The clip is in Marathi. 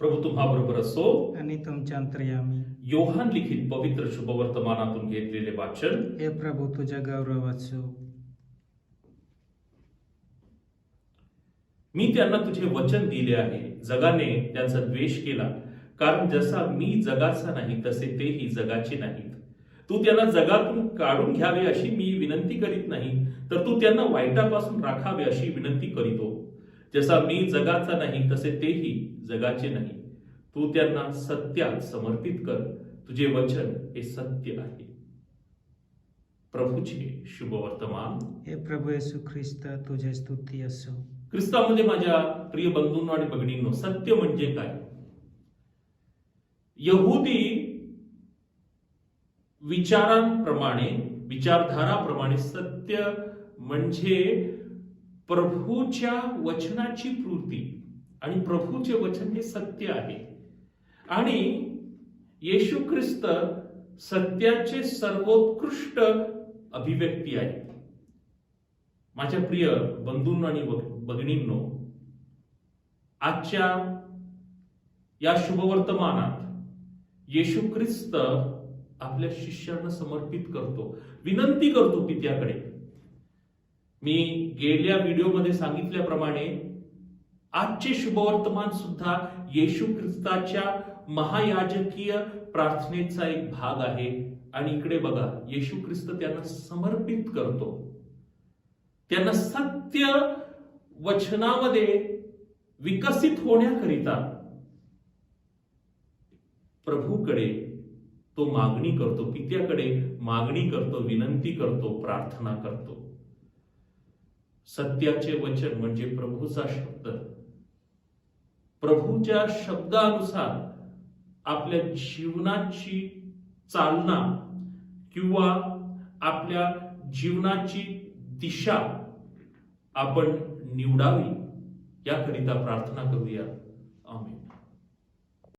प्रभू तुम्हाबरोबर असो. आणि तुमच्या अंतर्यामी. योहान लिखित पवित्र शुभवर्तमानातून घेतलेले वाचन. हे प्रभू तुझ्या गौरवाचो मी त्यांना तुझे वचन दिले आहे. जगाने त्यांचा द्वेष केला. कारण जसा मी जगाचा नाही तसे तेही जगाचे नाहीत. तू त्यांना जगातून काढून घ्यावे अशी मी विनंती करीत नाही तर तू त्यांना वाईटापासून राखावे अशी विनंती करीतो. जसा मी जगाचा नाही तसे तेही जगाचे नाही. तू त्यांना सत्यात समर्पित कर. तुझे वचन हे सत्य आहे. प्रभूचे शुभवर्तमान. हे प्रभू येशू ख्रिस्त तुझे स्तुती असो. ख्रिस्तामध्ये माझ्या प्रिय बंधूंनो आणि भगिनींनो सत्य म्हणजे काय? यहुदी विचारांप्रमाणे विचारधाराप्रमाणे सत्य म्हणजे प्रभूच्या वचनाची पूर्ती. आणि प्रभूचे वचन हे सत्य आहे. आणि येशू ख्रिस्त सत्याचे सर्वोत्कृष्ट अभिव्यक्ती आहे. माझ्या प्रिय बंधूंनो आणि भगिनींनो आजच्या या शुभवर्तमानात येशू ख्रिस्त आपल्या शिष्यांना समर्पित करतो. विनंती करतो की त्याकडे मी गेल्या व्हिडिओमध्ये सांगितल्याप्रमाणे आजचे शुभवर्तमान सुद्धा येशू ख्रिस्ताच्या महायाजकीय प्रार्थनेचा एक भाग आहे. आणि इकडे बघा येशू ख्रिस्त त्यांना समर्पित करतो. त्यांना सत्य वचनामध्ये विकसित होण्याकरिता प्रभूकडे तो मागणी करतो पित्याकडे मागणी करतो विनंती करतो प्रार्थना करतो. सत्याचे वचन म्हणजे प्रभूचा शब्द. प्रभूच्या शब्दानुसार आपल्या जीवनाची चालना किंवा आपल्या जीवनाची दिशा आपण निवडावी याकरिता प्रार्थना करूया.